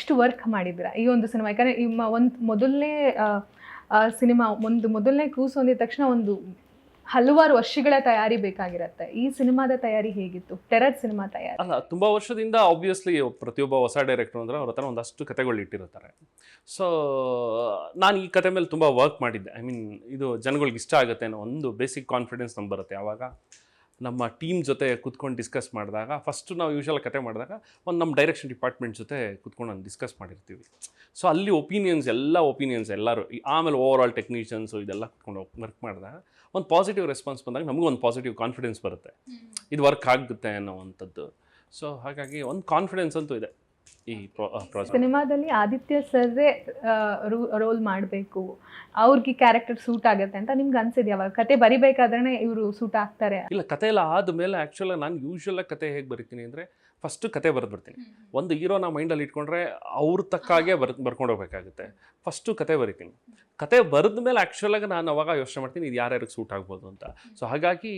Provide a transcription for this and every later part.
ಎಷ್ಟು ವರ್ಕ್ ಮಾಡಿದ್ದೀರಾ? ಈ ಒಂದು ಸಿನಿಮಾ ಯಾಕಂದರೆ ನಿಮ್ಮ ಒಂದು ಮೊದಲನೇ ಸಿನಿಮಾ ಒಂದು ಮೊದಲನೇ ಕೂಸು ಹೊಂದಿದ ತಕ್ಷಣ ಒಂದು ಹಲವಾರು ವರ್ಷಗಳ ತಯಾರಿ ಬೇಕಾಗಿರುತ್ತೆ. ಈ ಸಿನಿಮಾದ ತಯಾರಿ ಹೇಗಿತ್ತು? ಟೆರರ್ ಸಿನಿಮಾ ತಯಾರಿ. ಅಲ್ಲ, ತುಂಬ ವರ್ಷದಿಂದ ಆಬ್ವಿಯಸ್ಲಿ ಪ್ರತಿಯೊಬ್ಬ ಹೊಸ ಡೈರೆಕ್ಟರ್ ಅಂದರೆ ಅವ್ರ ಹತ್ರ ಒಂದಷ್ಟು ಕತೆಗಳು ಇಟ್ಟಿರ್ತಾರೆ. ಸೊ ನಾನು ಈ ಕತೆ ಮೇಲೆ ತುಂಬ ವರ್ಕ್ ಮಾಡಿದ್ದೆ. ಐ ಮೀನ್ ಇದು ಜನಗಳಿಗೆ ಇಷ್ಟ ಆಗುತ್ತೆ ಅನ್ನೋ ಒಂದು ಬೇಸಿಕ್ ಕಾನ್ಫಿಡೆನ್ಸ್ ನಮ್ಗೆ ಬರುತ್ತೆ. ಆವಾಗ ನಮ್ಮ ಟೀಮ್ ಜೊತೆ ಕುತ್ಕೊಂಡು ಡಿಸ್ಕಸ್ ಮಾಡಿದಾಗ ಫಸ್ಟು ನಾವು ಯೂಶಲ್ ಕತೆ ಮಾಡಿದಾಗ ಒಂದು ನಮ್ಮ ಡೈರೆಕ್ಷನ್ ಡಿಪಾರ್ಟ್ಮೆಂಟ್ ಜೊತೆ ಕುತ್ಕೊಂಡು ನಾನು ಡಿಸ್ಕಸ್ ಮಾಡಿರ್ತೀವಿ. ಸೊ ಅಲ್ಲಿ ಒಪಿನಿಯನ್ಸ್ ಎಲ್ಲ ಒಪಿನಿಯನ್ಸ್ ಎಲ್ಲರೂ ಆಮೇಲೆ ಓವರ್ ಆಲ್ ಟೆಕ್ನಿಷಿಯನ್ಸು ಇದೆಲ್ಲ ಕುತ್ಕೊಂಡು ವರ್ಕ್ ಮಾಡಿದಾಗ ಒಂದು ಪಾಸಿಟಿವ್ ರೆಸ್ಪಾನ್ಸ್ ಬಂದಾಗ ನಮಗೂ ಒಂದು ಪಾಸಿಟಿವ್ ಕಾನ್ಫಿಡೆನ್ಸ್ ಬರುತ್ತೆ. ಇದು ವರ್ಕ್ ಆಗುತ್ತೆ ಅನ್ನೋವಂಥದ್ದು. ಸೊ ಹಾಗಾಗಿ ಒಂದು ಕಾನ್ಫಿಡೆನ್ಸ್ ಅಂತೂ ಇದೆ. ಈ ಸಿನಿಮಾದಲ್ಲಿ ಆದಿತ್ಯ ಸರ್ರೇ ರೋಲ್ ಮಾಡಬೇಕು. ಅವ್ರಿಗೆ ಕ್ಯಾರೆಕ್ಟರ್ ಸೂಟ್ ಆಗುತ್ತೆ ಅಂತ ನಿಮ್ಗೆ ಅನ್ಸಿದ್ಯಾ? ಅವಾಗ ಕತೆ ಬರಿಬೇಕಾದ್ರೆ ಇವರು ಸೂಟ್ ಆಗ್ತಾರೆ. ಇಲ್ಲ ಕತೆ ಎಲ್ಲ ಆದಮೇಲೆ ಆ್ಯಕ್ಚುಲಾಗಿ ನಾನು ಯೂಶ್ವಲಾಗಿ ಕತೆ ಹೇಗೆ ಬರಿತೀನಿ ಅಂದರೆ ಫಸ್ಟು ಕತೆ ಬರೆದ್ಬಿಡ್ತೀನಿ. ಒಂದು ಹೀರೋನ ಮೈಂಡಲ್ಲಿ ಇಟ್ಕೊಂಡ್ರೆ ಅವ್ರ ತಕ್ಕಾಗೆ ಬರ್ ಬರ್ಕೊಂಡು ಹೋಗ್ಬೇಕಾಗುತ್ತೆ. ಫಸ್ಟು ಕತೆ ಬರಿತೀನಿ. ಕತೆ ಬರೆದ ಮೇಲೆ ಆ್ಯಕ್ಚುಲಾಗಿ ನಾನು ಅವಾಗ ಯೋಚನೆ ಮಾಡ್ತೀನಿ ಇದು ಯಾರ್ಯಾರಿಗೆ ಸೂಟ್ ಆಗ್ಬೋದು ಅಂತ. ಸೊ ಹಾಗಾಗಿ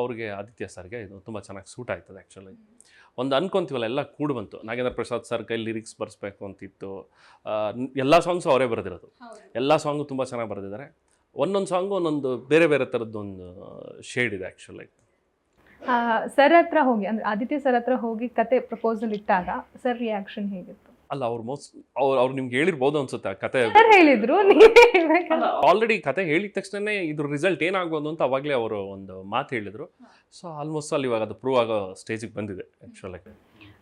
ಅವ್ರಿಗೆ ಆದಿತ್ಯ ಸರ್ಗೆ ಇದು ತುಂಬ ಚೆನ್ನಾಗಿ ಸೂಟ್ ಆಯ್ತದೆ ಆ್ಯಕ್ಚುಲಿ ಒಂದು ಅನ್ಕೊಂತೀವಲ್ಲ ಎಲ್ಲ ಕೂಡು ಬಂತು. ನಾಗೇಂದ್ರ ಪ್ರಸಾದ್ ಸರ್ ಕೈ ಲಿರಿಕ್ಸ್ ಬರೆಸ್ಬೇಕು ಅಂತಿತ್ತು. ಎಲ್ಲ ಸಾಂಗ್ಸು ಅವರೇ ಬರೆದಿರೋದು. ಎಲ್ಲ ಸಾಂಗು ತುಂಬ ಚೆನ್ನಾಗಿ ಬರೆದಿದ್ದಾರೆ. ಒಂದೊಂದು ಸಾಂಗು ಒಂದೊಂದು ಬೇರೆ ಬೇರೆ ಥರದ್ದೊಂದು ಶೇಡ್ ಇದೆ ಆ್ಯಕ್ಚುಲಾಗಿ ಸರ್ ಹತ್ರ ಹೋಗಿ ಅಂದ್ರೆ ಆದಿತ್ಯ ಸರ್ ಹತ್ರ ಹೋಗಿ ಕತೆ ಪ್ರಪೋಸಲ್ ಇಟ್ಟಾಗ ಸರ್ ರಿಯಾಕ್ಷನ್ ಹೇಗಿತ್ತು? ಅಲ್ಲ ಅವ್ರು ಮೋಸ್ಟ್ ಅವ್ರು ಅವ್ರು ನಿಮ್ಗೆ ಹೇಳಿರ್ಬೋದು ಅನ್ಸುತ್ತೆ ಆ ಕತೆ. ಸರ್ ಹೇಳಿದ್ರು ನೀವೇ ಹೇಳ್ಬೇಕಲ್ಲ ಆಲ್ರೆಡಿ ಕತೆ ಹೇಳಿದ ತಕ್ಷಣನೇ ಇದ್ರ ರಿಸಲ್ಟ್ ಏನಾಗ್ಬೋದು ಅಂತ ಅವಾಗಲೇ ಅವರು ಒಂದು ಮಾತು ಹೇಳಿದ್ರು. ಸೊ ಆಲ್ಮೋಸ್ಟ್ ಅಲ್ಲಿ ಇವಾಗ ಅದು ಪ್ರೂವ್ ಆಗೋ ಸ್ಟೇಜಿಗೆ ಬಂದಿದೆ ಆ್ಯಕ್ಚುಲಾಗಿ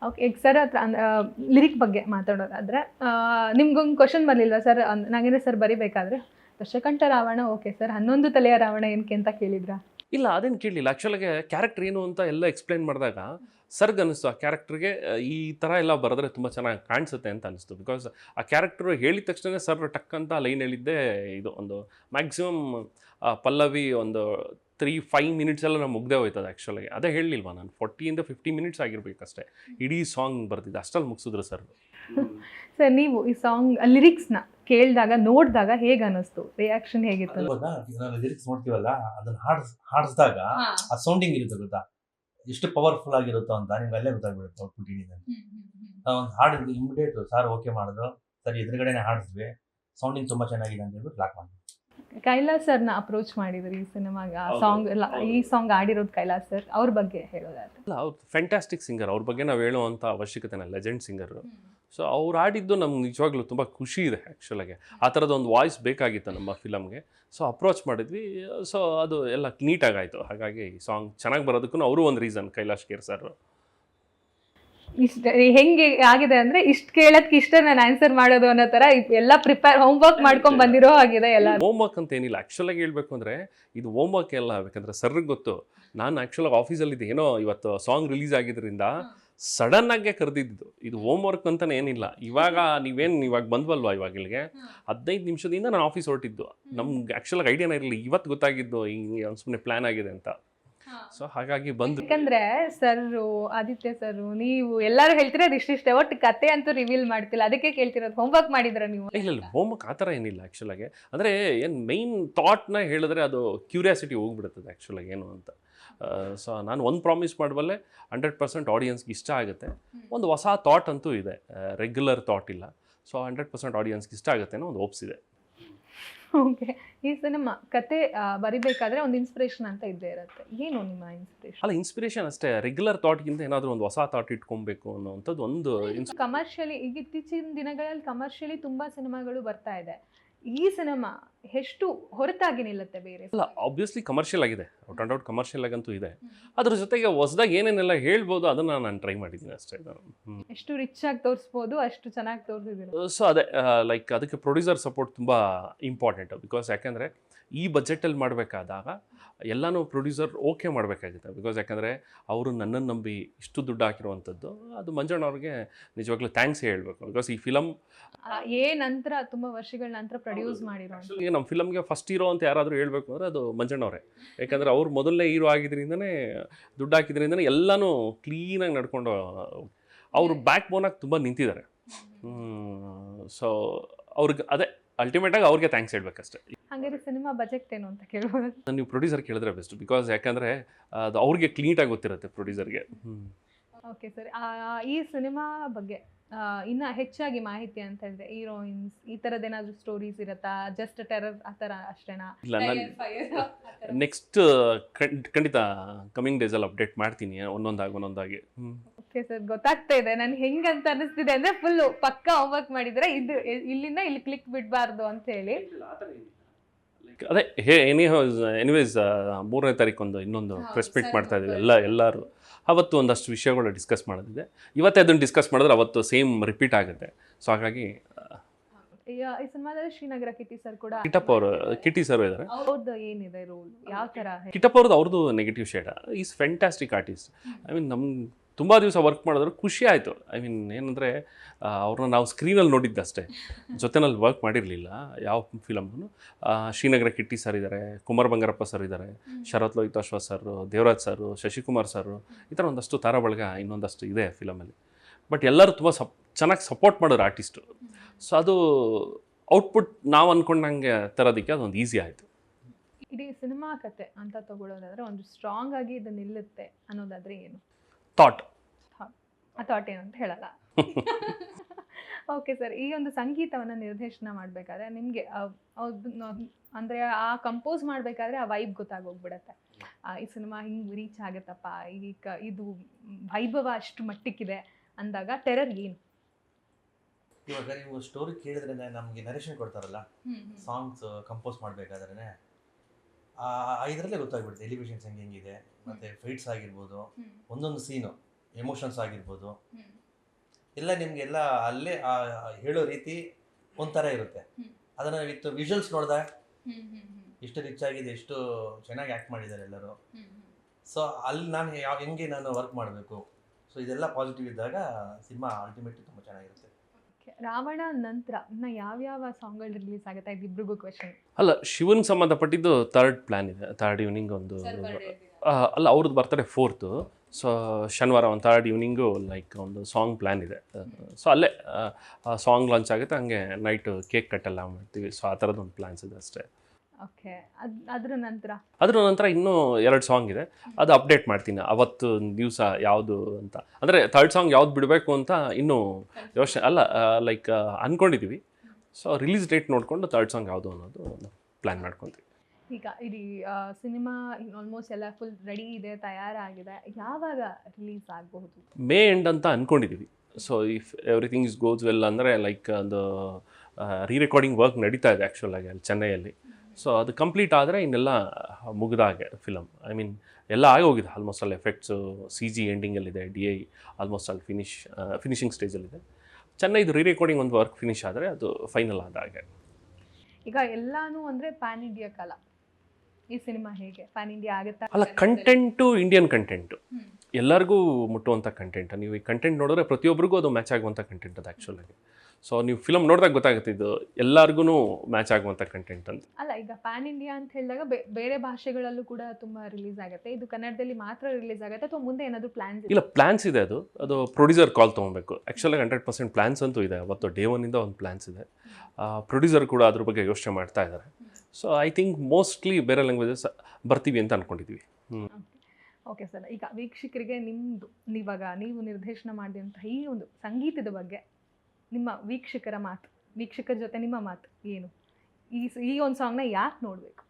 ಓಕೆ ಈಗ ಸರ್ ಹತ್ರ ಲಿರಿಕ್ ಬಗ್ಗೆ ಮಾತಾಡೋದಾದ್ರೆ ನಿಮ್ಗೊಂದು ಕ್ವಶನ್ ಬರಲಿಲ್ಲ sir? Nagendra sir ಬರಿಬೇಕಾದ್ರೆ? Dashakantha Ravana okay sir. ಹನ್ನೊಂದು ತಲೆಯ ರಾವಣ ಏನಕ್ಕೆ ಅಂತ ಕೇಳಿದ್ರಾ? ಇಲ್ಲ ಅದೇನು ಕೇಳಲಿಲ್ಲ. ಆ್ಯಕ್ಚುಲಾಗೆ ಕ್ಯಾರೆಕ್ಟರ್ ಏನು ಅಂತ ಎಲ್ಲ ಎಕ್ಸ್ಪ್ಲೈನ್ ಮಾಡಿದಾಗ ಸರ್ಗ್ ಅನ್ನಿಸ್ತು ಆ ಕ್ಯಾರೆಕ್ಟರ್ಗೆ ಈ ಥರ ಎಲ್ಲ ಬರೆದ್ರೆ ತುಂಬ ಚೆನ್ನಾಗಿ ಕಾಣಿಸುತ್ತೆ ಅಂತ ಅನಿಸ್ತು. ಬಿಕಾಸ್ ಆ ಕ್ಯಾರೆಕ್ಟರ್ ಹೇಳಿದ ತಕ್ಷಣ ಸರ್ ಟಕ್ ಅಂತ ಲೈನ್ ಹೇಳಿದ್ದೆ ಇದು ಒಂದು ಮ್ಯಾಕ್ಸಿಮಮ್ ಪಲ್ಲವಿ ಒಂದು ತ್ರೀ ಫೈವ್ ಮಿನಿಟ್ಸ್ ಎಲ್ಲ ನಾವು ಮುಗ್ದೇ ಹೋಯ್ತದೆ ಆ್ಯಕ್ಚುಲಾಗಿ ಅದೇ ಹೇಳಲಿಲ್ವಾ ನಾನು? ಫೋರ್ಟಿಯಿಂದ ಫಿಫ್ಟಿ ಮಿನಿಟ್ಸ್ ಆಗಿರ್ಬೇಕಷ್ಟೇ ಇಡೀ ಸಾಂಗ್ ಬರ್ತಿದ್ದೆ ಅಷ್ಟಲ್ಲಿ ಮುಗಿಸಿದ್ರು ಸರ್ ಸರ್ ನೀವು ಈ ಸಾಂಗ್ ಲಿರಿಕ್ಸ್ನ ಕೇಳಿದಾಗ ನೋಡಿದಾಗ ಹೇಗೆ ಅನ್ನಿಸ್ತು? ರಿಯಾಕ್ಷನ್ ಹೇಗಿತ್ತು? ಇವಾಗ ನಾವು ಲಿರಿಕ್ಸ್ ನೋಡ್ತೀವಲ್ಲ ಅದನ್ನ ಹಾಡ್ಸ್ ಹಾಡಿಸಿದಾಗ ಆ ಸೌಂಡಿಂಗ್ ಇರುತ್ತೆ ಗೊತ್ತಾ? ಎಷ್ಟು ಪವರ್ಫುಲ್ ಆಗಿರುತ್ತೋ ಅಂತ ನಿಮ್ಗೆ ಅಲ್ಲೇ ಗೊತ್ತಾಗ್ಬಿಡುತ್ತೆ ಔಟ್ಪುಟ್ ಏನಿದೆ ಒಂದು ಹಾಡಿದ್ವಿ ಇಮಿಡಿಯೇಟ್ ಸಾರ್ ಓಕೆ ಮಾಡಿದ್ರು ಸರಿ ಎದುರುಗಡೆನೆ ಹಾಡಿದ್ವಿ ಸೌಂಡಿಂಗ್ ತುಂಬಾ ಚೆನ್ನಾಗಿದೆ ಅಂತ ಹೇಳ್ಬಿಟ್ಟು ಲಾಕ್ ಮಾಡಿದ್ವಿ. ಕೈಲಾಸ್ ಸರ್ನ ಅಪ್ರೋಚ್ ಮಾಡಿದ್ರು ಈ ಸಿನಿಮಾಗ ಆ ಸಾಂಗ್ ಈ ಸಾಂಗ್ ಆಡಿರೋದು ಕೈಲಾಸ್ ಸರ್ ಅವ್ರ ಬಗ್ಗೆ ಹೇಳೋದಾದ್ರೆ. ಅಲ್ಲ ಅವ್ರು ಫ್ಯಾಂಟಾಸ್ಟಿಕ್ ಸಿಂಗರ್ ಅವ್ರ ಬಗ್ಗೆ ನಾವು ಹೇಳುವಂಥ ಅವಶ್ಯಕತೆ ಲೆಜೆಂಡ್ ಸಿಂಗರು ಸೊ ಅವ್ರು ಆಡಿದ್ದು ನಮ್ಗೆ ನಿಜವಾಗ್ಲೂ ತುಂಬ ಖುಷಿ ಇದೆ ಆ್ಯಕ್ಚುಲಾಗೆ ಆ ಥರದ ಒಂದು ವಾಯ್ಸ್ ಬೇಕಾಗಿತ್ತು ನಮ್ಮ ಫಿಲಮ್ಗೆ ಸೊ ಅಪ್ರೋಚ್ ಮಾಡಿದ್ವಿ ಸೊ ಅದು ಎಲ್ಲ ನೀಟಾಗಾಯಿತು ಹಾಗಾಗಿ ಈ ಸಾಂಗ್ ಚೆನ್ನಾಗಿ ಬರೋದಕ್ಕೂ ಅವರು ಒಂದು ರೀಸನ್ ಕೈಲಾಶ್ ಕೇರ್ ಸರ್ ಇಷ್ಟ ಹೆಂಗೆ ಆಗಿದೆ ಅಂದ್ರೆ ಇಷ್ಟ ಕೇಳೋದಕ್ಕೆ ಇಷ್ಟ ನಾನು ಆನ್ಸರ್ ಮಾಡೋದು ಅನ್ನೋ ತರ ಎಲ್ಲ ಪ್ರಿಪೇರ್ ಹೋಮ್ ವರ್ಕ್ ಮಾಡ್ಕೊಂಡ್ ಬಂದಿರೋ ಆಗಿದೆ ಎಲ್ಲ. ಹೋಮ್ ವರ್ಕ್ ಅಂತ ಏನಿಲ್ಲ. ಆ್ಯಕ್ಚುಲಾಗಿ ಹೇಳ್ಬೇಕು ಅಂದ್ರೆ ಇದು ಹೋಮ್ ವರ್ಕ್ ಎಲ್ಲ ಬೇಕಂದ್ರೆ ಸರ್ ಗೊತ್ತು. ನಾನು ಆ್ಯಕ್ಚುಲಾಗಿ ಆಫೀಸಲ್ಲಿದ್ದೆ ಏನೋ ಇವತ್ತು ಸಾಂಗ್ ರಿಲೀಸ್ ಆಗಿದ್ರಿಂದ ಸಡನ್ ಆಗೇ ಕರೆದಿದ್ದು. ಇದು ಹೋಮ್ ವರ್ಕ್ ಅಂತಾನೆ ಏನಿಲ್ಲ. ಇವಾಗ ನೀವೇನು ಇವಾಗ ಬಂದ್ವಲ್ವಾ ಇವಾಗ ಇಲ್ಲಿಗೆ? ಹದಿನೈದು ನಿಮಿಷದಿಂದ ನಾನು ಆಫೀಸ್ ಹೊರಟಿದ್ದು. ನಮ್ಗೆ ಆ್ಯಕ್ಚುಲಾಗಿ ಐಡಿಯಾನೇ ಇರಲಿಲ್ಲ. ಇವತ್ತು ಗೊತ್ತಾಗಿದ್ದು ಹಿಂಗೆ ಒಂದು ಸುಮ್ಮನೆ ಪ್ಲ್ಯಾನ್ ಆಗಿದೆ ಅಂತ. ಸೊ ಹಾಗಾಗಿ ಬಂದು ಯಾಕಂದ್ರೆ ಸರ್ ಆದಿತ್ಯ ಸರ್ ನೀವು ಎಲ್ಲರೂ ಹೇಳ್ತೀರ ಇಷ್ಟಿಷ್ಟೇ ಒಟ್ಟು ಕತೆ ಅಂತೂ ರಿವೀಲ್ ಮಾಡ್ತಿಲ್ಲ. ಅದಕ್ಕೆ ಕೇಳ್ತಿರೋದು ಹೋಮ್ ವರ್ಕ್ ಮಾಡಿದ್ರ ನೀವು? ಇಲ್ಲ ಇಲ್ಲ ಹೋಮ್ವರ್ಕ್ ಆ ಥರ ಏನಿಲ್ಲ ಆ್ಯಕ್ಚುಲಾಗಿ ಅಂದರೆ ಏನು ಮೈನ್ ಥಾಟ್ನ ಹೇಳಿದ್ರೆ ಅದು ಕ್ಯೂರಿಯಾಸಿಟಿ ಹೋಗ್ಬಿಡುತ್ತದೆ ಆ್ಯಕ್ಚುಲಾಗಿ ಏನು ಅಂತ. ಸೊ ನಾನು ಒಂದು ಪ್ರಾಮಿಸ್ ಮಾಡಬಲ್ಲೆ ಹಂಡ್ರೆಡ್ ಪರ್ಸೆಂಟ್ ಆಡಿಯನ್ಸ್ಗೆ ಇಷ್ಟ ಆಗುತ್ತೆ. ಒಂದು ಹೊಸ ಥಾಟ್ ಅಂತೂ ಇದೆ. ರೆಗ್ಯುಲರ್ ಥಾಟ್ ಇಲ್ಲ. ಸೊ ಹಂಡ್ರೆಡ್ ಪರ್ಸೆಂಟ್ ಆಡಿಯನ್ಸ್ಗೆ ಇಷ್ಟ ಆಗುತ್ತೆ ಅನ್ನೋ ಒಂದು ಹೋಪ್ಸ್ ಇದೆ. ಓಕೆ. ಈ ಸಿನಿಮಾ ಕತೆ ಬರಿಬೇಕಾದ್ರೆ ಒಂದು ಇನ್ಸ್ಪಿರೇಷನ್ ಅಂತ ಇದ್ದೇ ಇರುತ್ತೆ. ಏನು ನಿಮ್ಮ ಇನ್ಸ್ಪಿರೇಷನ್ ಅಲ್ಲ ಇನ್ಸ್ಪಿರೇಷನ್ ಅಷ್ಟೇ. ರೆಗ್ಯುಲರ್ ಥಾಟ್ಗಿಂತ ಏನಾದರೂ ಒಂದು ಹೊಸ ಥಾಟ್ ಇಟ್ಕೊಬೇಕು ಅನ್ನೋವಂಥದ್ದು ಒಂದು ಕಮರ್ಷಿಯಲಿ ಈಗ ಇತ್ತೀಚಿನ ದಿನಗಳಲ್ಲಿ ಕಮರ್ಷಿಯಲಿ ತುಂಬಾ ಸಿನಿಮಾಗಳು ಬರ್ತಾ ಇದೆ. ಈ ಸಿನಿಮಾ ಎಷ್ಟು ಹೊರತಾಗಿ ನಿಲ್ಲುತ್ತೆ ಬೇರೆ ಅಲ್ಲ ಆಬ್ವಿಯಸ್ಲಿ ಕಮರ್ಷಿಯಲ್ ಆಗಿದೆ. ಔಟ್ ಆ್ಯಂಡ್ ಔಟ್ ಕಮರ್ಷಿಯಲ್ ಆಗಂತೂ ಇದೆ. ಅದ್ರ ಜೊತೆಗೆ ಹೊಸದಾಗಿ ಏನೇನೆಲ್ಲ ಹೇಳ್ಬೋದು ಅದನ್ನು ನಾನು ಟ್ರೈ ಮಾಡಿದ್ದೀನಿ ಅಷ್ಟೇ. ಇದನ್ನು ಎಷ್ಟು ರಿಚ್ ಆಗಿ ತೋರಿಸ್ಬೋದು ಅಷ್ಟು ಚೆನ್ನಾಗಿ ತೋರಿಸಿದ್ರು ಸೊ ಅದೇ ಲೈಕ್ ಅದಕ್ಕೆ ಪ್ರೊಡ್ಯೂಸರ್ ಸಪೋರ್ಟ್ ತುಂಬ ಇಂಪಾರ್ಟೆಂಟ್ ಬಿಕಾಸ್ ಯಾಕೆಂದರೆ ಈ ಬಜೆಟಲ್ಲಿ ಮಾಡಬೇಕಾದಾಗ ಎಲ್ಲನೂ ಪ್ರೊಡ್ಯೂಸರ್ ಓಕೆ ಮಾಡಬೇಕಾಗುತ್ತೆ. ಬಿಕಾಸ್ ಯಾಕಂದರೆ ಅವರು ನನ್ನನ್ನು ನಂಬಿ ಇಷ್ಟು ದುಡ್ಡು ಹಾಕಿರುವಂಥದ್ದು ಅದು ಮಂಜಣ್ಣ ಅವ್ರಿಗೆ ನಿಜವಾಗ್ಲೂ ಥ್ಯಾಂಕ್ಸ್ ಹೇಳಬೇಕು. ಬಿಕಾಸ್ ಈ ಫಿಲಮ್ ಏ ನಂತರ ತುಂಬಾ ವರ್ಷಗಳ ನಂತರ ಪ್ರೊಡ್ಯೂಸ್ ಮಾಡಿರೋ ಈಗ ನಮ್ಮ ಫಿಲಮ್ಗೆ ಫಸ್ಟ್ ಹೀರೋ ಅಂತ ಯಾರಾದರೂ ಹೇಳಬೇಕು ಅಂದರೆ ಅದು ಮಂಜಣ್ಣವರೇ ಯಾಕಂದರೆ ಅವ್ರು ಮೊದಲನೇ ಹೀರೋ ಆಗಿದ್ರಿಂದನೇ ದುಡ್ಡು ಹಾಕಿದ್ರಿಂದನೇ ಎಲ್ಲನೂ ಕ್ಲೀನಾಗಿ ನಡ್ಕೊಂಡು ಅವರು ಬ್ಯಾಕ್ ಬೋನಾಗಿ ತುಂಬ ನಿಂತಿದ್ದಾರೆ. ಸೊ ಅವ್ರಿಗೆ ಅದೇ ಅಲ್ಟಿಮೇಟಾಗಿ ಅವ್ರಿಗೆ ಥ್ಯಾಂಕ್ಸ್ ಹೇಳ್ಬೇಕಷ್ಟೇ. ಹಾಗಾದ್ರೆ ಸಿನಿಮಾ ಬಜೆಟ್ ಏನು ಅಂತ ಕೇಳ್ಬೋದು. ನೀವು ಪ್ರೊಡ್ಯೂಸರ್ ಕೇಳಿದ್ರೆ ಬೆಸ್ಟ್ ಬಿಕಾಸ್ ಯಾಕಂದ್ರೆ ಅದು ಅವ್ರಿಗೆ ಕ್ಲೀಟಾಗಿ ಗೊತ್ತಿರುತ್ತೆ ಪ್ರೊಡ್ಯೂಸರ್ಗೆ ಓಕೆ ಸರಿ ಈ ಸಿನಿಮಾ ಬಗ್ಗೆ ಇನ್ನೂ ಹೆಚ್ಚಾಗಿ ಮಾಹಿತಿ ಅಂತ ಹೇಳಿದ್ರೆ ಹೀರೋಯಿನ್ಸ್ ಈ ಥರದ್ದು ಏನಾದರೂ ಸ್ಟೋರೀಸ್ ಇರುತ್ತಾ? ಜಸ್ಟ್ ಟೆರರ್ ಆ ಥರ ಅಷ್ಟೇನಾ? ಇಲ್ಲ ನಾನು ನೆಕ್ಸ್ಟ್ ಖಂಡಿತ ಕಮಿಂಗ್ ಡೇಸಲ್ಲಿ ಅಪ್ಡೇಟ್ ಮಾಡ್ತೀನಿ ಒಂದೊಂದಾಗಿ ಒಂದೊಂದಾಗಿ. ಓಕೆ ಸರ್ ಗೊತ್ತಾಗ್ತಾ ಇದೆ. ನನ್ ಹೆಂಗ್ ಅಂತ ಅನಿಸ್ತಿದೆ ಅಂದ್ರೆ ಫುಲ್ ಪಕ್ಕ ಹೋಮ್ವರ್ಕ್ ಮಾಡಿದ್ರೆ ಇದು ಇಲ್ಲಿಂದ ಇಲ್ಲಿ ಕ್ಲಿಕ್ ಬಿಡಬಾರ್ದು ಅಂತ ಹೇಳಿ. ಅದೇ ಹೇ ಎನಿ ಎನಿವೇಸ್ ಮೂರನೇ ತಾರೀಕು ಒಂದು ಇನ್ನೊಂದು ಪ್ರೆಸ್ ಮೀಟ್ ಮಾಡ್ತಾ ಇದ್ದೀವಿ ಎಲ್ಲ ಎಲ್ಲರೂ. ಅವತ್ತು ಒಂದಷ್ಟು ವಿಷಯಗಳು ಡಿಸ್ಕಸ್ ಮಾಡೋದಿದೆ. ಇವತ್ತೇ ಅದನ್ನು ಡಿಸ್ಕಸ್ ಮಾಡಿದ್ರೆ ಅವತ್ತು ಸೇಮ್ ರಿಪೀಟ್ ಆಗುತ್ತೆ. ಸೊ ಹಾಗಾಗಿ ಈ ಈ ಸಿನಿಮಾದಲ್ಲಿ ಶ್ರೀನಗರ ಕಿಟಿ ಸರ್ ಕೂಡ ಕಿಟಪ್ ಅವರು ಕಿಟಿ ಸರ್ ಇದ್ದಾರೆ. ಅವ್ರದ್ದು ಏನಿದೆ ರೋಲ್ ಯಾವ ತರ ಕಿಟಪ್ ಅವ್ರದ್ದು ಅವ್ರದ್ದು negative shade is fantastic artist I mean ನಮ್ಮ ತುಂಬ ದಿವಸ ವರ್ಕ್ ಮಾಡಿದ್ರು ಖುಷಿ ಆಯಿತು. ಐ ಮೀನ್ ಏನಂದರೆ ಅವ್ರನ್ನ ನಾವು ಸ್ಕ್ರೀನಲ್ಲಿ ನೋಡಿದ್ದಷ್ಟೇ. ಜೊತೆನಲ್ಲಿ ವರ್ಕ್ ಮಾಡಿರಲಿಲ್ಲ ಯಾವ ಫಿಲಮ್ನು ಶ್ರೀನಗರ ಕಿಟ್ಟಿ ಸರ್ ಇದ್ದಾರೆ ಕುಮಾರ್ ಬಂಗಾರಪ್ಪ ಸರ್ ಇದ್ದಾರೆ Sharath Lohitashwa sir Devaraj sir Shashikumar sir ಈ ಥರ ಒಂದಷ್ಟು ತಾರಾ ಬಳಗ ಇನ್ನೊಂದಷ್ಟು ಇದೆ ಫಿಲಮಲ್ಲಿ ಬಟ್ ಎಲ್ಲರೂ ತುಂಬ ಸಪ್ ಚೆನ್ನಾಗಿ ಸಪೋರ್ಟ್ ಮಾಡೋರು ಆರ್ಟಿಸ್ಟು ಸೊ ಅದು ಔಟ್ಪುಟ್ ನಾವು ಅಂದ್ಕೊಂಡಂಗೆ ತರೋದಕ್ಕೆ ಅದೊಂದು ಈಸಿ ಆಯಿತು. ಇಡೀ ಸಿನಿಮಾ ಕತೆ ಅಂತ ತಗೊಳ್ಳೋದಾದ್ರೆ ಒಂದು ಸ್ಟ್ರಾಂಗ್ ಆಗಿ ಇದು ನಿಲ್ಲುತ್ತೆ ಅನ್ನೋದಾದ್ರೆ ಏನು? ಥಾಟ್ ಆ ಥಾಟ್ ಏನು ಅಂತ ಹೇಳಲ್ಲ. ಓಕೆ ಸರ್ ಈ ಒಂದು ಸಂಗೀತವನ್ನು ನಿರ್ದೇಶನ ಮಾಡಬೇಕಾದ್ರೆ ನಿಮಗೆ ಅಂದರೆ ಆ ಕಂಪೋಸ್ ಮಾಡಬೇಕಾದ್ರೆ ಆ ವೈಬ್ ಗೊತ್ತಾಗೋಗ್ಬಿಡತ್ತೆ. ಈ ಸಿನಿಮಾ ಹಿಂಗೆ ರೀಚ್ ಆಗುತ್ತಪ್ಪ ಈಗ ಇದು ವೈಭವ ಅಷ್ಟು ಮಟ್ಟಕ್ಕಿದೆ ಅಂದಾಗ ಟೆರರ್ ಏನು? ಇವಾಗ ನೀವು ಸ್ಟೋರಿ ಕೇಳಿದ್ರೆ ನಮಗೆ ನರೇಷನ್ ಕೊಡ್ತಾರಲ್ಲ ಸಾಂಗ್ಸ್ ಕಂಪೋಸ್ ಮಾಡಬೇಕಾದ್ರೆ ಇದರಲ್ಲೇ ಗೊತ್ತಾಗ್ಬಿಡುತ್ತೆ. ಎಲಿವೇಶನ್ಸ್ ಹೆಂಗೆ ಹೆಂಗಿದೆ ಮತ್ತೆ ಫೈಟ್ಸ್ ಆಗಿರ್ಬೋದು ಒಂದೊಂದು ಸೀನು ಎಮೋಷನ್ಸ್ ಆಗಿರ್ಬೋದು. ಎಲ್ಲ ನಿಮ್ಗೆ ಎಲ್ಲ ಅಲ್ಲೇ ಆ ಆ ಹೇಳೋ ರೀತಿ ಒಂಥರ ಇರುತ್ತೆ. ಅದನ್ನ ವಿತ್ ವಿಜುವಲ್ಸ್ ನೋಡಿದಾಗ ಎಷ್ಟು ರಿಚ್ ಆಗಿದೆ ಎಷ್ಟು ಚೆನ್ನಾಗಿ ಆ್ಯಕ್ಟ್ ಮಾಡಿದ್ದಾರೆ ಎಲ್ಲರೂ. ಸೊ ಅಲ್ಲಿ ನಾನು ಯಾವ ಹೆಂಗೆ ನಾನು ವರ್ಕ್ ಮಾಡಬೇಕು? ಸೊ ಇದೆಲ್ಲ ಪಾಸಿಟಿವ್ ಇದ್ದಾಗ ಸಿನಿಮಾ ಅಲ್ಟಿಮೇಟ್ಲಿ ತುಂಬ ಚೆನ್ನಾಗಿರುತ್ತೆ. ರಾವಣ ನಂತರ ಇನ್ನು ಯಾವ್ಯಾವ ಸಾಂಗ್ಗಳು ರಿಲೀಸ್ ಆಗುತ್ತೆ? ಇಬ್ರಿಗೂ ಕ್ವೆಶನ್ ಅಲ್ಲ ಶಿವನ್ ಸಂಬಂಧಪಟ್ಟಿದ್ದು ಥರ್ಡ್ ಪ್ಲ್ಯಾನ್ ಇದೆ ಥರ್ಡ್ ಈವ್ನಿಂಗ್ ಒಂದು ಅಲ್ಲ ಅವ್ರದ್ದು ಬರ್ತಡೆ ಫೋರ್ತು ಸೊ ಶನಿವಾರ ಒಂದು ಥರ್ಡ್ ಈವ್ನಿಂಗು ಲೈಕ್ ಒಂದು ಸಾಂಗ್ ಪ್ಲ್ಯಾನ್ ಇದೆ. ಸೊ ಅಲ್ಲೇ ಸಾಂಗ್ ಲಾಂಚ್ ಆಗುತ್ತೆ ಹಂಗೆ ನೈಟು ಕೇಕ್ ಕಟ್ಟೆಲ್ಲ ಮಾಡ್ತೀವಿ. ಸೊ ಆ ಥರದ್ದು ಒಂದು ಪ್ಲ್ಯಾನ್ಸ್ ಇದೆ ಅಷ್ಟೇ. ಓಕೆ. ಅದ್ ಅದ್ರ ನಂತರ? ಅದ್ರ ನಂತರ ಇನ್ನೂ ಎರಡು ಸಾಂಗ್ ಇದೆ. ಅದು ಅಪ್ಡೇಟ್ ಮಾಡ್ತೀನಿ. ಅವತ್ತು ದಿವಸ ಯಾವುದು ಅಂತ. ಅಂದರೆ ಥರ್ಡ್ ಸಾಂಗ್ ಯಾವ್ದು ಬಿಡಬೇಕು ಅಂತ ಇನ್ನೂ ಯೋಚನೆ ಅಲ್ಲ ಲೈಕ್ ಅಂದ್ಕೊಂಡಿದ್ದೀವಿ ಸೊ ರಿಲೀಸ್ ಡೇಟ್ ನೋಡಿಕೊಂಡು ಥರ್ಡ್ ಸಾಂಗ್ ಯಾವುದು ಅನ್ನೋದು ಪ್ಲ್ಯಾನ್ ಮಾಡ್ಕೊತೀವಿ. ಈಗ ಇಡೀ ಸಿನಿಮಾ ಆಲ್ಮೋಸ್ಟ್ ಎಲ್ಲ ಫುಲ್ ರೆಡಿ ಇದೆ ತಯಾರಾಗಿದೆ. ಯಾವಾಗ ರಿಲೀಸ್ ಆಗಬಹುದು? ಮೇ ಎಂಡ್ ಅಂತ ಅಂದ್ಕೊಂಡಿದ್ದೀವಿ so if everything is goes well ಅಂದರೆ ಲೈಕ್ ಒಂದು ರೀ ರೆಕಾರ್ಡಿಂಗ್ ವರ್ಕ್ ನಡೀತಾ ಇದೆ ಆ್ಯಕ್ಚುಲಾಗಿ ಅಲ್ಲಿ ಚೆನ್ನೈಯಲ್ಲಿ. ಸೊ ಅದು ಕಂಪ್ಲೀಟ್ ಆದರೆ ಇನ್ನೆಲ್ಲ ಮುಗಿದಾಗೆ ಫಿಲಮ್ ಐ ಮೀನ್ ಎಲ್ಲ ಆಗೋಗಿದೆ almost all effects C G ಎಂಡಿಂಗಲ್ಲಿದೆ D I almost all finish finishing ಸ್ಟೇಜಲ್ಲಿದೆ ಚೆನ್ನೈದು ರೀ ರೆಕಾರ್ಡಿಂಗ್ ಒಂದು ವರ್ಕ್ ಫಿನಿಶ್ ಆದರೆ ಅದು ಫೈನಲ್ ಆದಾಗೆ ಈಗ ಎಲ್ಲಾನು ಅಂದರೆ ಪ್ಯಾನ್ ಇಂಡಿಯಾ ಕಾಲ. ಈ ಸಿನಿಮಾ ಹೇಗೆ? ಪ್ಯಾನ್ ಇಂಡಿಯಾ ಆಗುತ್ತಾ? ಅಲ್ಲ ಕಂಟೆಂಟು ಇಂಡಿಯನ್ ಕಂಟೆಂಟು. ಎಲ್ಲರಿಗೂ ಮುಟ್ಟುವಂಥ ಕಂಟೆಂಟ್ ನೀವು ಈ ಕಂಟೆಂಟ್ ನೋಡಿದ್ರೆ ಪ್ರತಿಯೊಬ್ಬರಿಗೂ ಅದು ಮ್ಯಾಚ್ ಆಗುವಂಥ ಕಂಟೆಂಟ್ ಅದು ಆ್ಯಕ್ಚುಲಾಗಿ ಸೊ ನೀವು ಫಿಲಮ್ ನೋಡಿದಾಗ ಗೊತ್ತಾಗುತ್ತೆ ಇದು ಎಲ್ಲರಿಗೂ ಮ್ಯಾಚ್ ಆಗುವಂಥ ಕಂಟೆಂಟ್ ಅಂತ. ಅಲ್ಲ ಈಗ ಪ್ಯಾನ್ ಇಂಡಿಯಾ ಅಂತ ಹೇಳಿದಾಗ ಬೇರೆ ಭಾಷೆಗಳಲ್ಲೂ ಕೂಡ ತುಂಬ ರಿಲೀಸ್ ಆಗುತ್ತೆ. ಇದು ಕನ್ನಡದಲ್ಲಿ ಮಾತ್ರ ರಿಲೀಸ್ ಆಗುತ್ತೆ ಅಥವಾ ಮುಂದೆ ಏನಾದರೂ ಪ್ಲಾನ್ಸ್ ಇಲ್ಲ ಪ್ಲಾನ್ಸ್ ಇದೆ ಅದು. ಅದು ಪ್ರೊಡ್ಯೂಸರ್ ಕಾಲ್ ತೊಗೊಬೇಕು. ಆ್ಯಕ್ಚುಲಾಗಿ ಹಂಡ್ರೆಡ್ ಪರ್ಸೆಂಟ್ ಪ್ಲಾನ್ಸ್ ಅಂತೂ ಇದೆ. ಅವತ್ತು ಡೇ ಒನ್ನಿಂದ ಒಂದು ಪ್ಲಾನ್ಸ್ ಇದೆ. ಪ್ರೊಡ್ಯೂಸರ್ ಕೂಡ ಅದ್ರ ಬಗ್ಗೆ ಯೋಚನೆ ಮಾಡ್ತಾ ಇದ್ದಾರೆ. ಸೊ ಐ ಥಿಂಕ್ ಮೋಸ್ಟ್ಲಿ ಬೇರೆ ಲ್ಯಾಂಗ್ವೇಜಸ್ ಬರ್ತೀವಿ ಅಂತ ಅಂದ್ಕೊಂಡಿದ್ದೀವಿ ಹ್ಞೂ ಓಕೆ ಸರ್. ಈಗ ವೀಕ್ಷಕರಿಗೆ ನಿಮ್ಮದು ಇವಾಗ ನೀವು ನಿರ್ದೇಶನ ಮಾಡಿದಂಥ ಈ ಒಂದು ಸಂಗೀತದ ಬಗ್ಗೆ ನಿಮ್ಮ ವೀಕ್ಷಕರ ಮಾತು ವೀಕ್ಷಕರ ಜೊತೆ ನಿಮ್ಮ ಮಾತು ಏನು? ಈ ಈ ಒಂದು ಸಾಂಗ್ನ ಯಾಕೆ ನೋಡಬೇಕು?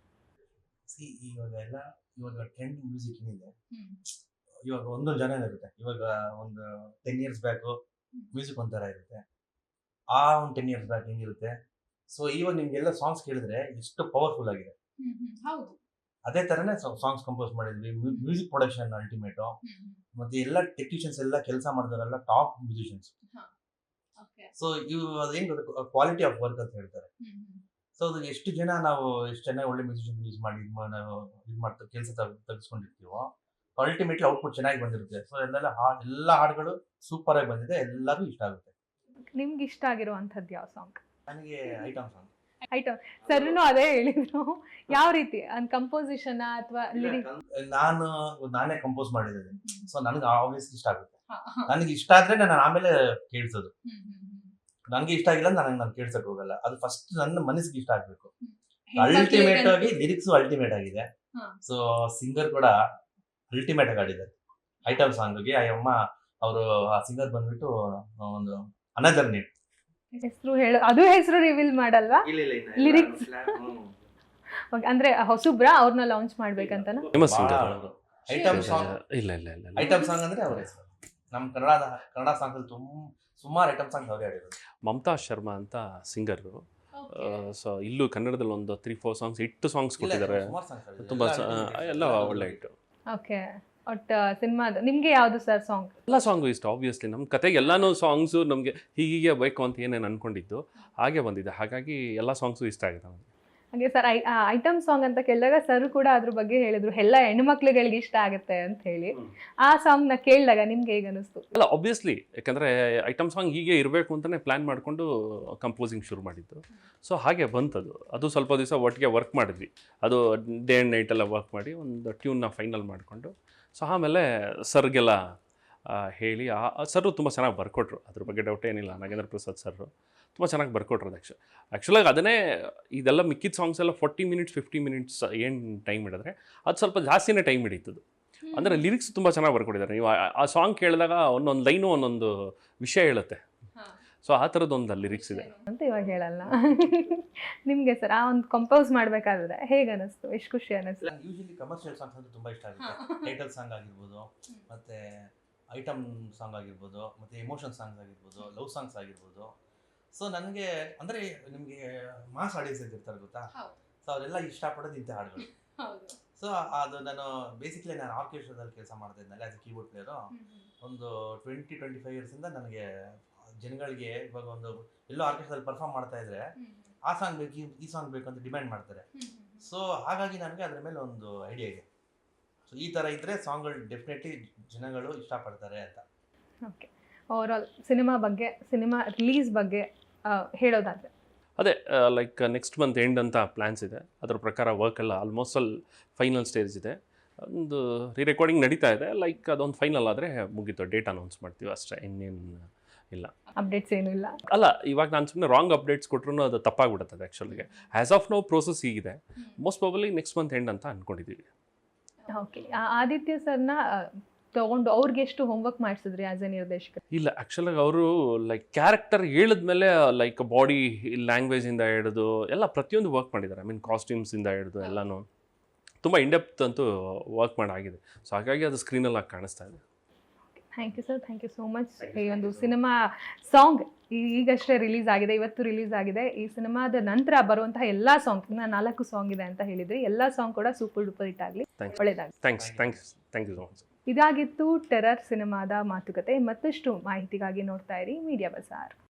ಸಿ ಇವಾಗ ಎಲ್ಲ ಇವಾಗ ಟ್ರೆಂಡ್ ಮ್ಯೂಸಿಕ್ ಏನಿದೆ ಇವಾಗ ಒಂದೊಂದು ಜನ ಇರುತ್ತೆ. ಇವಾಗ ಒಂದು ಟೆನ್ ಇಯರ್ಸ್ ಬ್ಯಾಕು ಮ್ಯೂಸಿಕ್ ಒಂಥರ ಇರುತ್ತೆ. ಆ ಒಂದು ಟೆನ್ ಇಯರ್ಸ್ ಬ್ಯಾಕ್ ಹೆಂಗಿರುತ್ತೆ? ಸೊ ಇವಾಗ ನಿಮಗೆಲ್ಲ ಸಾಂಗ್ಸ್ ಕೇಳಿದ್ರೆ ಎಷ್ಟು ಪವರ್ಫುಲ್ ಆಗಿದೆ. ಹೌದು. ಅದೇ ತರನೇ ಸಾಂಗ್ಸ್ ಕಂಪೋಸ್ ಮಾಡಿದ್ವಿ. ಮ್ಯೂಸಿಕ್ ಪ್ರೊಡಕ್ಷನ್ ಅಲ್ಟಿಮೇಟು ಮತ್ತೆ ಎಲ್ಲ ಟೆಕ್ನಿಷಿಯನ್ಸ್ ಎಲ್ಲ ಕೆಲಸ ಮಾಡಿದವರೆಲ್ಲ ಟಾಪ್ ಮ್ಯೂಸಿಷಿಯನ್ಸ್ ಸೊ ಇವು ಅದೇನ್ ಕ್ವಾಲಿಟಿ ಆಫ್ ವರ್ಕ್ ಅಂತ ಹೇಳ್ತಾರೆ. ಸೊ ಅದು ಎಷ್ಟು ಜನ ನಾವು ಎಷ್ಟು ಚೆನ್ನಾಗಿ ಒಳ್ಳೆ ಮ್ಯೂಸಿಷಿಯನ್ ಯೂಸ್ ಮಾಡಿ ಇದ್ ಮಾಡ್ತಾ ಕೆಲಸ ತಗ್ಸ್ಕೊಂಡಿರ್ತೀವೋ ಅಲ್ಟಿಮೇಟ್ಲಿ ಔಟ್ಪುಟ್ ಚೆನ್ನಾಗಿ ಬಂದಿರುತ್ತೆ. ಸೊ ಎಲ್ಲ ಎಲ್ಲ ಹಾಡುಗಳು ಸೂಪರ್ ಆಗಿ ಬಂದಿದೆ ಎಲ್ಲರೂ ಇಷ್ಟ ಆಗುತ್ತೆ. ನಿಮ್ಗೆ ಇಷ್ಟ ಆಗಿರುವಂಥದ್ದು ಯಾವ ಸಾಂಗ್ ನನಗೆ ಐಟಮ್ ಸಾಂಗ್ ಐಟಮ್. ಸರ್ನು ಅದೇ ಹೇಳಿದ್ರು. ಯಾವ ರೀತಿ? ಅಂದ್ ಕಂಪೋಸಿಷನ್ ಅಥವಾ ನಾನು ನಾನೇ ಕಂಪೋಸ್ ಮಾಡಿದ್ದೀನಿ. ಸೊ ನನಗೆ ಆಬ್ವಿಯಸ್ಲಿ ಇಷ್ಟ ಆಗುತ್ತೆ. ನನಗೆ ಇಷ್ಟ ಆದ್ರೆ ನಾನು ಆಮೇಲೆ ಕೇಳ್ಸೋದು. ನನಗೆ ಇಷ್ಟ ಆಗಿಲ್ಲ ನನಗೆ ನಾನು ಕೇಳ್ಸಕ್ ಹೋಗಲ್ಲ. ಅದು ಫಸ್ಟ್ ನನ್ನ ಮನಸ್ಸಿಗೆ ಇಷ್ಟ ಆಗ್ಬೇಕು. ಅಲ್ಟಿಮೇಟ್ ಆಗಿ ಲಿರಿಕ್ಸ್ ಅಲ್ಟಿಮೇಟ್ ಆಗಿದೆ. ಸೊ ಸಿಂಗರ್ ಕೂಡ ಅಲ್ಟಿಮೇಟ್ ಆಗಿ ಆಡಿದ್ದಾರೆ ಐಟಮ್ ಸಾಂಗ್ಗೆ ಐ ಅಮ್ಮ ಅವರು ಆ ಸಿಂಗರ್ ಬಂದ್ಬಿಟ್ಟು ಒಂದು ಅನದರ್ ನೇಮ್ ಹೆಸರು ಹೇಳು. ಅದು ಹೆಸರು ರಿವೀಲ್ ಮಾಡಲ್ವಾ? ಲಿರಿಕ್ಸ್ ಅಂದ್ರೆ ಹೊಸುಬ್ರ ಅವ್ರನ್ನ ಲಾಂಚ್ ಮಾಡ್ಬೇಕಂತ ಐಟಮ್ ಸಾಂಗ್ ಇಲ್ಲ ಇಲ್ಲ ಇಲ್ಲ ಇಲ್ಲ. ಐಟಮ್ ಸಾಂಗ್ ಅಂದ್ರೆ ಅವ್ರ ಹೆಸರು. ನಮ್ಮ ಕನ್ನಡ ಕನ್ನಡ ಸಾಂಗ್ ಅಲ್ಲಿ ತುಂಬ ಸುಮಾರು ಐಟಮ್ ಸಾಂಗ್ ಅವರೇ ಆಡಿರೋದು ಮಮತಾ ಶರ್ಮಾ ಅಂತ ಸಿಂಗರು ಸೊ ಇಲ್ಲೂ ಕನ್ನಡದಲ್ಲಿ ಒಂದು ತ್ರೀ ಫೋರ್ ಸಾಂಗ್ಸ್ ಇಟ್ಟು ಸಾಂಗ್ಸ್ ಕೊಟ್ಟಿದ್ದಾರೆ. ತುಂಬ ಎಲ್ಲ ಒಳ್ಳೆ ಇಟ್ಟು ಓಕೆ. ಒಟ್ ಸಿನಿಮಾದ ನಿಮಗೆ ಯಾವುದು ಸರ್ ಸಾಂಗ್ ಎಲ್ಲ ಸಾಂಗು ಇಷ್ಟ ಆಬ್ವಿಯಸ್ಲಿ ನಮ್ಮ ಕತೆಗೆ ಎಲ್ಲಾನು ಸಾಂಗ್ಸು ನಮಗೆ ಹೀಗೆ ಬೇಕು ಅಂತ ಏನೇನು ಅನ್ಕೊಂಡಿದ್ದು ಹಾಗೆ ಬಂದಿದೆ. ಹಾಗಾಗಿ ಎಲ್ಲ ಸಾಂಗ್ಸು ಇಷ್ಟ ಆಗಿದೆ ನಮಗೆ. ಹಾಗೆ ಸರ್ ಐ ಐಟಮ್ ಸಾಂಗ್ ಅಂತ ಕೇಳಿದಾಗ ಸರ್ ಕೂಡ ಅದ್ರ ಬಗ್ಗೆ ಹೇಳಿದ್ರು. ಎಲ್ಲ ಹೆಣ್ಮಕ್ಳುಗಳಿಗೆ ಇಷ್ಟ ಆಗುತ್ತೆ ಅಂತ ಹೇಳಿ. ಆ ಸಾಂಗ್ನ ಕೇಳಿದಾಗ ನಿಮ್ಗೆ ಹೇಗೆ ಅನಿಸ್ತು? ಅಲ್ಲ ಆಬ್ವಿಯಸ್ಲಿ ಯಾಕಂದರೆ ಐಟಮ್ ಸಾಂಗ್ ಹೀಗೆ ಇರಬೇಕು ಅಂತಲೇ ಪ್ಲ್ಯಾನ್ ಮಾಡಿಕೊಂಡು ಕಂಪೋಸಿಂಗ್ ಶುರು ಮಾಡಿದ್ದು. ಸೊ ಹಾಗೆ ಬಂತದು. ಅದು ಸ್ವಲ್ಪ ದಿವಸ ಒಟ್ಟಿಗೆ ವರ್ಕ್ ಮಾಡಿದ್ವಿ. ಅದು ಡೇ ಆ್ಯಂಡ್ ನೈಟೆಲ್ಲ ವರ್ಕ್ ಮಾಡಿ ಒಂದು ಟ್ಯೂನ್ನ ಫೈನಲ್ ಮಾಡಿಕೊಂಡು. ಸೊ ಆಮೇಲೆ ಸರ್ಗೆಲ್ಲ ಹೇಳಿ ಆ ಸರ್ರು ತುಂಬ ಚೆನ್ನಾಗಿ ಬರ್ಕೊಟ್ರು. ಅದ್ರ ಬಗ್ಗೆ ಡೌಟ್ ಏನಿಲ್ಲ. ನಾಗೇಂದ್ರ ಪ್ರಸಾದ್ ಸರ್ ತುಂಬ ಚೆನ್ನಾಗಿ ಬರ್ಕೊಟ್ರೆ ಅದು ಆ್ಯಕ್ಚುಲಿ ಆ್ಯಕ್ಚುಲಾಗಿ ಅದನ್ನೇ ಇದೆಲ್ಲ ಮಿಕ್ಕಿದ ಸಾಂಗ್ಸ್ ಎಲ್ಲ ಫೋರ್ಟಿ ಮಿನಿಟ್ಸ್ ಫಿಫ್ಟಿ ಮಿನಿಟ್ಸ್ ಏನು ಟೈಮ್ ಹಿಡಿದ್ರೆ ಅದು ಸ್ವಲ್ಪ ಜಾಸ್ತಿನೇ ಟೈಮ್ ಹಿಡಿತದು ಅಂದರೆ ಲಿರಿಕ್ಸ್ ತುಂಬ ಚೆನ್ನಾಗಿ ಬರ್ಕೊಟ್ಟಿದ್ದಾರೆ. ನೀವು ಆ- ಸಾಂಗ್ ಕೇಳಿದಾಗ ಒಂದೊಂದು ಲೈನು ಒಂದೊಂದು ವಿಷಯ ಹೇಳುತ್ತೆ. ಸೊ ಆ ಥರದ್ದೊಂದು ಲಿರಿಕ್ಸ್ ಇದೆ. ಅಂತ ಇವಾಗ ಹೇಳಲ್ಲ. ನಿಮಗೆ ಸರ್ ಆ ಒಂದು ಕಂಪೋಸ್ ಮಾಡಬೇಕಾದ್ರೆ ಹೇಗೆ ಅನಿಸ್ತು? ಎಷ್ಟು ಖುಷಿ ಅನಿಸ್ತು? ಯೂಶಲಿ ಕಮರ್ಷಿಯಲ್ ಸಾಂಗ್ಸ್ ಅಂದರೆ ತುಂಬ ಇಷ್ಟ ಆಗುತ್ತೆ. ಟೈಟಲ್ ಸಾಂಗ್ ಆಗಿರ್ಬೋದು ಮತ್ತೆ ಐಟಮ್ ಸಾಂಗ್ ಆಗಿರ್ಬೋದು ಮತ್ತೆ ಎಮೋಷನ್ ಸಾಂಗ್ಸ್ ಆಗಿರ್ಬೋದು ಲವ್ ಸಾಂಗ್ಸ್ ಆಗಿರ್ಬೋದು. ಸೊ ನನಗೆ ಅಂದ್ರೆ ನಿಮಗೆ ಮಾಸ್ ಆಡಿಯನ್ಸ್ ಅಂತ ಇರ್ತಾರೆ ಗೊತ್ತಾ. ಸೊ ಅವರೆಲ್ಲ ಇಷ್ಟಪಡೋದು ಇಂಥ ಹಾಡುಗಳು. ಸೊ ಅದು ನಾನು ಬೇಸಿಕ್ಲಿ ನಾನು ಆರ್ಕೆಸ್ಟ್ರಾದಲ್ಲಿ ಕೆಲಸ ಮಾಡ್ತಾ ಇದ್ನಲ್ಲ ಆಸ್ ಎ ಕೀಬೋರ್ಡ್ ಪ್ಲೇಯರು ಒಂದು ಟ್ವೆಂಟಿ ಟ್ವೆಂಟಿ ಫೈವ್ ಇಯರ್ಸಿಂದ ನನಗೆ ಜನಗಳಿಗೆ ಇವಾಗ ಒಂದು ಎಲ್ಲೋ ಆರ್ಕೆಸ್ಟ್ರಾದಲ್ಲಿ ಪರ್ಫಾರ್ಮ್ ಮಾಡ್ತಾ ಇದ್ರೆ ಆ ಸಾಂಗ್ ಬೇಕು ಈ- ಈ ಸಾಂಗ್ ಬೇಕು ಅಂತ ಡಿಮ್ಯಾಂಡ್ ಮಾಡ್ತಾರೆ. ಸೊ ಹಾಗಾಗಿ ನನಗೆ ಅದ್ರ ಮೇಲೆ ಒಂದು ಐಡಿಯಾ ಇದೆ. ಸೊ ಈ ಥರ ಇದ್ದರೆ ಸಾಂಗ್ಗಳು ಡೆಫಿನೆಟ್ಲಿ ಜನಗಳು ಇಷ್ಟಪಡ್ತಾರೆ ಅಂತ. ಓಕೆ ಓವರ್ ಆಲ್ ಸಿನಿಮಾ ಬಗ್ಗೆ ಸಿನಿಮಾ ರಿಲೀಸ್ ಬಗ್ಗೆ ಹೇಳೋದಾದ್ರೆ. ಅದೇ ಲೈಕ್ ನೆಕ್ಸ್ಟ್ ಮಂತ್ ಎಂಡ್ ಅಂತ ಪ್ಲ್ಯಾನ್ಸ್ ಇದೆ. ಅದ್ರ ಪ್ರಕಾರ ವರ್ಕ್ ಎಲ್ಲ ಆಲ್ಮೋಸ್ಟ್ ಅಲ್ಲಿ ಫೈನಲ್ ಸ್ಟೇಜ್ ಇದೆ. ಒಂದು ರೀ ರೆಕಾರ್ಡಿಂಗ್ ನಡೀತಾ ಇದೆ. ಲೈಕ್ ಅದೊಂದು ಫೈನಲ್ ಆದರೆ ಮುಗೀತು. ಡೇಟ್ ಅನೌನ್ಸ್ ಮಾಡ್ತೀವಿ ಅಷ್ಟೇ. ಇನ್ನೇನು ಇಲ್ಲ. ಅಪ್ಡೇಟ್ಸ್ ಏನೂ ಇಲ್ಲ. ಅಲ್ಲ ಇವಾಗ ನಾನು ಸುಮ್ಮನೆ ರಾಂಗ್ ಅಪ್ಡೇಟ್ಸ್ ಕೊಟ್ರು ಅದು ತಪ್ಪಾಗ್ಬಿಡುತ್ತದೆ ಆ್ಯಕ್ಚುಲಿಗೆ ಆ್ಯಸ್ ಆಫ್ ನೋ ಪ್ರೋಸೆಸ್ ಹೀಗಿದೆ. Most probably next month end ಅಂತ ಅಂದ್ಕೊಂಡಿದ್ದೀವಿ ಓಕೆ ಆದಿತ್ಯ ಸರ್ನ ತಗೊಂಡು ಅವ್ರಿಗೆ ಎಷ್ಟು ಹೋಮ್ವರ್ಕ್ ಮಾಡಿಸಿದ್ರಿ ಆಸ್ ಎ ನಿರ್ದೇಶಕ? ಇಲ್ಲ ಆ್ಯಕ್ಚುಲಾಗಿ ಅವರು ಲೈಕ್ ಕ್ಯಾರೆಕ್ಟರ್ ಹೇಳಿದ್ಮೇಲೆ ಲೈಕ್ ಬಾಡಿ ಲ್ಯಾಂಗ್ವೇಜಿಂದ ಹಿಡಿದು ಎಲ್ಲ ಪ್ರತಿಯೊಂದು ವರ್ಕ್ ಮಾಡಿದ್ದಾರೆ. ಐ ಮೀನ್ ಕಾಸ್ಟ್ಯೂಮ್ಸಿಂದ ಹಿಡಿದು ಎಲ್ಲನೂ. ತುಂಬ ಇಂಡೆಪ್ತ್ ಅಂತೂ ವರ್ಕ್ ಮಾಡಾಗಿದೆ. ಸೊ ಹಾಗಾಗಿ ಅದು ಸ್ಕ್ರೀನಲ್ಲಿ ಆಗಿ ಕಾಣಿಸ್ತಾ ಇದೆ. Thank you sir thank you so much ಈ ಒಂದು ಸಿನಿಮಾ ಸಾಂಗ್ ಈಗಷ್ಟೇ ರಿಲೀಸ್ ಆಗಿದೆ ಇವತ್ತು ರಿಲೀಸ್ ಆಗಿದೆ. ಈ ಸಿನಿಮಾದ ನಂತರ ಬರುವಂತಹ ಎಲ್ಲ ಸಾಂಗ್ ನಾಲ್ಕು ಸಾಂಗ್ ಇದೆ ಅಂತ ಹೇಳಿದ್ರಿ. ಎಲ್ಲ ಸಾಂಗ್ ಕೂಡ ಸೂಪರ್ ಡೂಪರ್ ಹಿಟ್ ಆಗಲಿ. ಒಳ್ಳೇದಾಗಲಿ. Thanks thanks thank you so much ಇದಾಗಿತ್ತು ಟೆರರ್ ಸಿನಿಮಾದ ಮಾತುಕತೆ. ಮತ್ತಷ್ಟು ಮಾಹಿತಿಗಾಗಿ ನೋಡ್ತಾ ಇರಿ ಮೀಡಿಯಾ ಬಜಾರ್.